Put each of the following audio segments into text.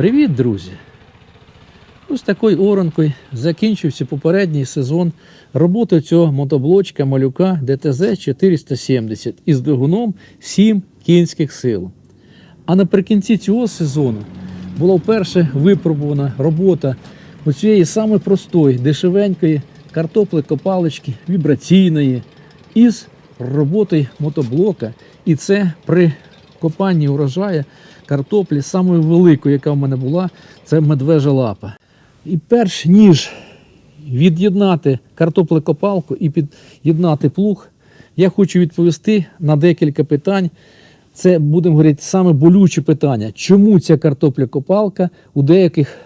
Привіт, друзі! Ось такою оранкою закінчився попередній сезон роботи цього мотоблочка малюка ДТЗ 470 із двигуном 7 кінських сил. А наприкінці цього сезону була вперше випробувана робота оцієї саме простої, дешевенької картопли копалочки вібраційної із роботою мотоблока. І це при копанні урожаю картоплі самої великої, яка в мене була, це медвежа лапа. І перш ніж від'єднати картоплекопалку і під'єднати плуг, я хочу відповісти на декілька питань. Це будемо говорити саме болючі питання. Чому ця картопля-копалка у деяких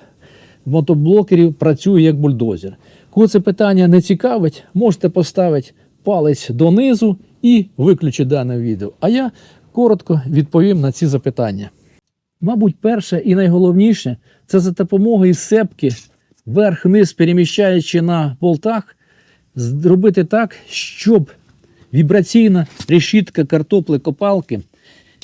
мотоблокерів працює як бульдозер? Кого це питання не цікавить, можете поставити палець донизу і виключити дане відео. А я коротко відповім на ці запитання. Мабуть, перше і найголовніше це за допомогою сепки вверх-вниз переміщаючи на болтах, зробити так, щоб вібраційна решітка картопли копалки,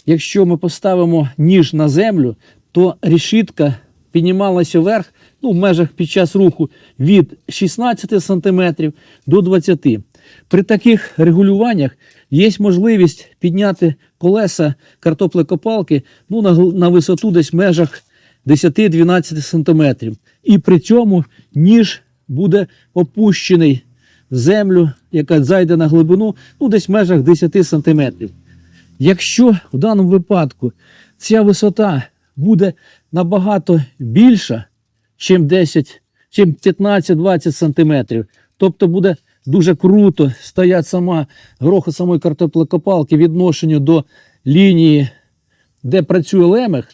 якщо ми поставимо ніж на землю, то решітка піднімалася вверх ну, в межах під час руху від 16 см до 20 При таких регулюваннях є можливість підняти колеса картоплекопалки ну, на, на висоту десь в межах 10-12 см. І при цьому ніж буде опущений в землю, яка зайде на глибину ну, десь в межах 10 см. Якщо в даному випадку ця висота буде набагато більша, чим 10, чим 15-20 см, тобто буде дуже круто стоять сама гроха самої картоплекопалки відношенню до лінії, де працює лемех,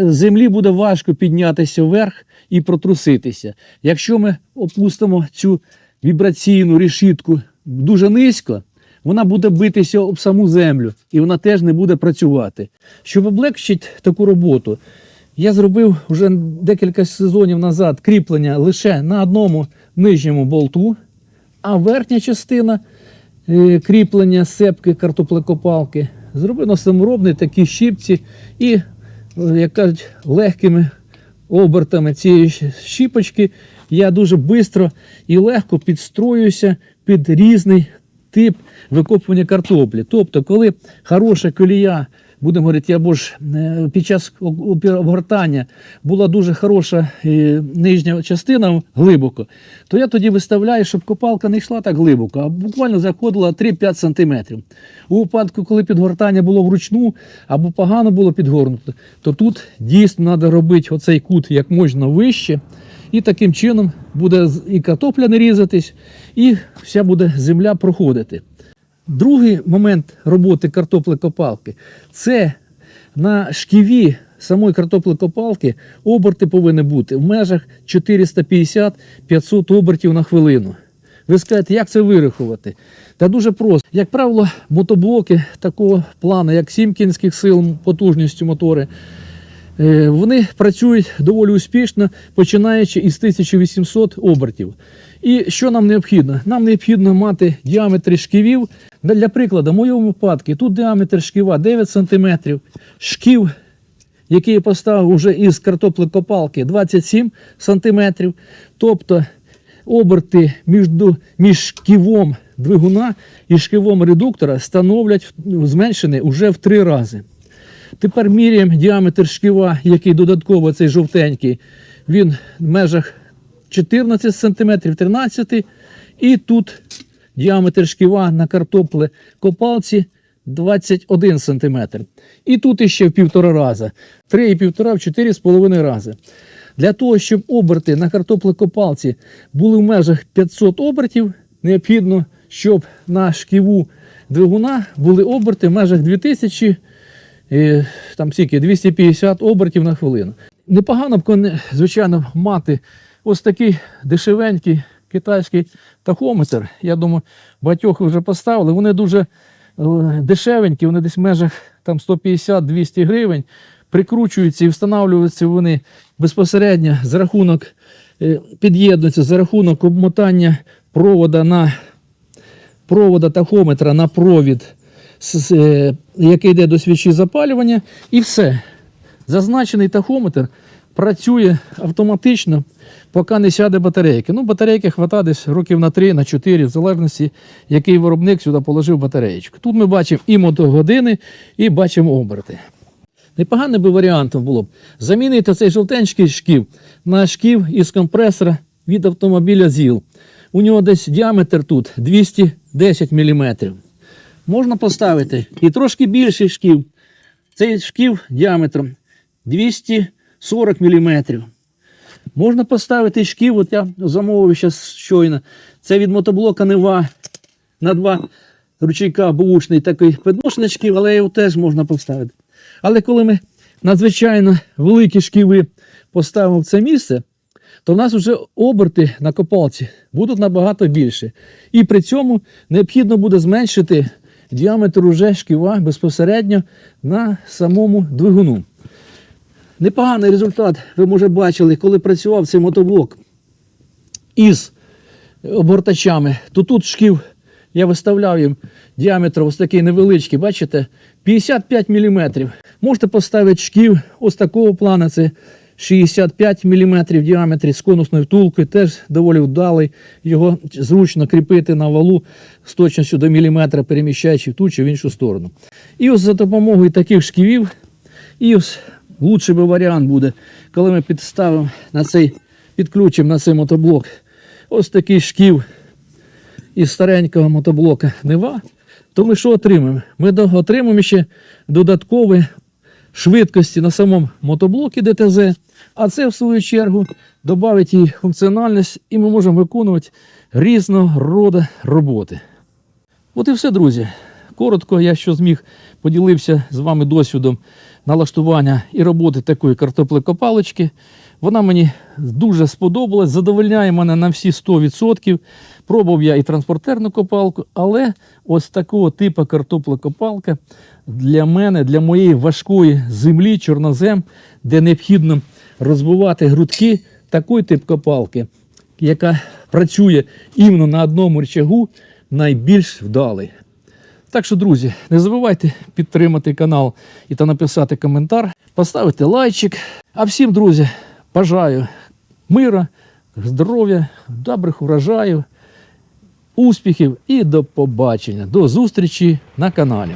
землі буде важко піднятися вверх і протруситися. Якщо ми опустимо цю вібраційну решітку дуже низько, вона буде битися об саму землю і вона теж не буде працювати. Щоб облегчити таку роботу, я зробив вже декілька сезонів назад кріплення лише на одному нижньому болту, а верхня частина е, кріплення сепки картоплекопалки зробив на саморобні такі щіпці і, е, як кажуть, легкими обертами цієї щіпочки я дуже швидко і легко підстроююся під різний тип викопування картоплі. Тобто, коли хороша колія, будемо говорити, або ж е, під час обгортання була дуже хороша е, нижня частина глибоко, то я тоді виставляю, щоб копалка не йшла так глибоко, а буквально заходила 3-5 см. У випадку, коли підгортання було вручну або погано було підгорнуто, то тут дійсно треба робити оцей кут як можна вище. І таким чином буде і картопля не різатись, і вся буде земля проходити. Другий момент роботи картоплекопалки це на шківі самої картоплекопалки оберти повинні бути в межах 450-500 обертів на хвилину. Ви скажете, як це вирахувати? Та дуже просто. Як правило, мотоблоки такого плану, як 7 кінських сил потужністю мотори, Е, Вони працюють доволі успішно, починаючи із 1800 обертів. І що нам необхідно? Нам необхідно мати діаметри шківів. Для прикладу, в моєму випадку тут діаметр шківа 9 см, шків, який я поставив вже із картоплекопалки 27 см. Тобто оберти між, між шківом двигуна і шківом редуктора становлять ну, зменшені вже в три рази. Тепер міряємо діаметр шківа, який додатково цей жовтенький. Він в межах 14 см, 13 І тут діаметр шківа на картопле копалці 21 см. І тут іще в півтора рази. 3,5 в 4,5 рази. Для того, щоб оберти на картоплекопалці були в межах 500 обертів, необхідно, щоб на шківу двигуна були оберти в межах 2000 там скільки, 250 обертів на хвилину. Непогано б, звичайно, мати ось такий дешевенький китайський тахометр. Я думаю, багатьох вже поставили. Вони дуже е, дешевенькі, вони десь в межах там 150-200 гривень. Прикручуються і встановлюються вони безпосередньо за рахунок, е, під'єднуються за рахунок обмотання провода на провода тахометра на провід, е, який йде до свічі запалювання, і все. Зазначений тахометр працює автоматично, поки не сяде батарейки. Ну, батарейки хватає десь років на 3, на 4, в залежності, який виробник сюди положив батареєчку. Тут ми бачимо і мотогодини, і бачимо оберти. Непоганим би варіантом було б замінити цей жовтенький шків на шків із компресора від автомобіля ЗІЛ. У нього десь діаметр тут 210 мм. Можна поставити і трошки більший шків. Цей шків діаметром 240 мм. Можна поставити шків, от я замовив зараз щойно. Це від мотоблока Нева на два ручейка бушний такий підношений шків, але його теж можна поставити. Але коли ми надзвичайно великі шківи поставимо в це місце, то в нас вже оберти на копалці будуть набагато більше. І при цьому необхідно буде зменшити діаметр уже шківа безпосередньо на самому двигуну. Непоганий результат ви може бачили, коли працював цей мотоблок із обгортачами, то тут шків я виставляв їм діаметр ось такий невеличкий, бачите, 55 мм. Можете поставити шків ось такого плану, це 65 мм в діаметрі з конусною втулкою, теж доволі вдалий. Його зручно кріпити на валу з точністю до міліметра, переміщаючи в ту чи в іншу сторону. І ось за допомогою таких шківів, і ось лучший би варіант буде, коли ми підставимо на цей, підключимо на цей мотоблок ось такий шків із старенького мотоблока Нева, то ми що отримаємо? Ми отримаємо ще додаткові швидкості на самому мотоблокі ДТЗ, а це, в свою чергу, додавить їй функціональність, і ми можемо виконувати різного роду роботи. От і все, друзі. Коротко, я що зміг поділився з вами досвідом налаштування і роботи такої картоплекопалочки. Вона мені дуже сподобалась, задовольняє мене на всі 100%. Пробував я і транспортерну копалку, але ось такого типу картоплекопалка для мене, для моєї важкої землі, чорнозем, де необхідно розбивати грудки, такий тип копалки, яка працює іменно на одному рычагу, найбільш вдалий. Так що, друзі, не забувайте підтримати канал і та написати коментар, поставити лайчик. А всім, друзі, бажаю мира, здоров'я, добрих урожаїв, успіхів і до побачення. До зустрічі на каналі.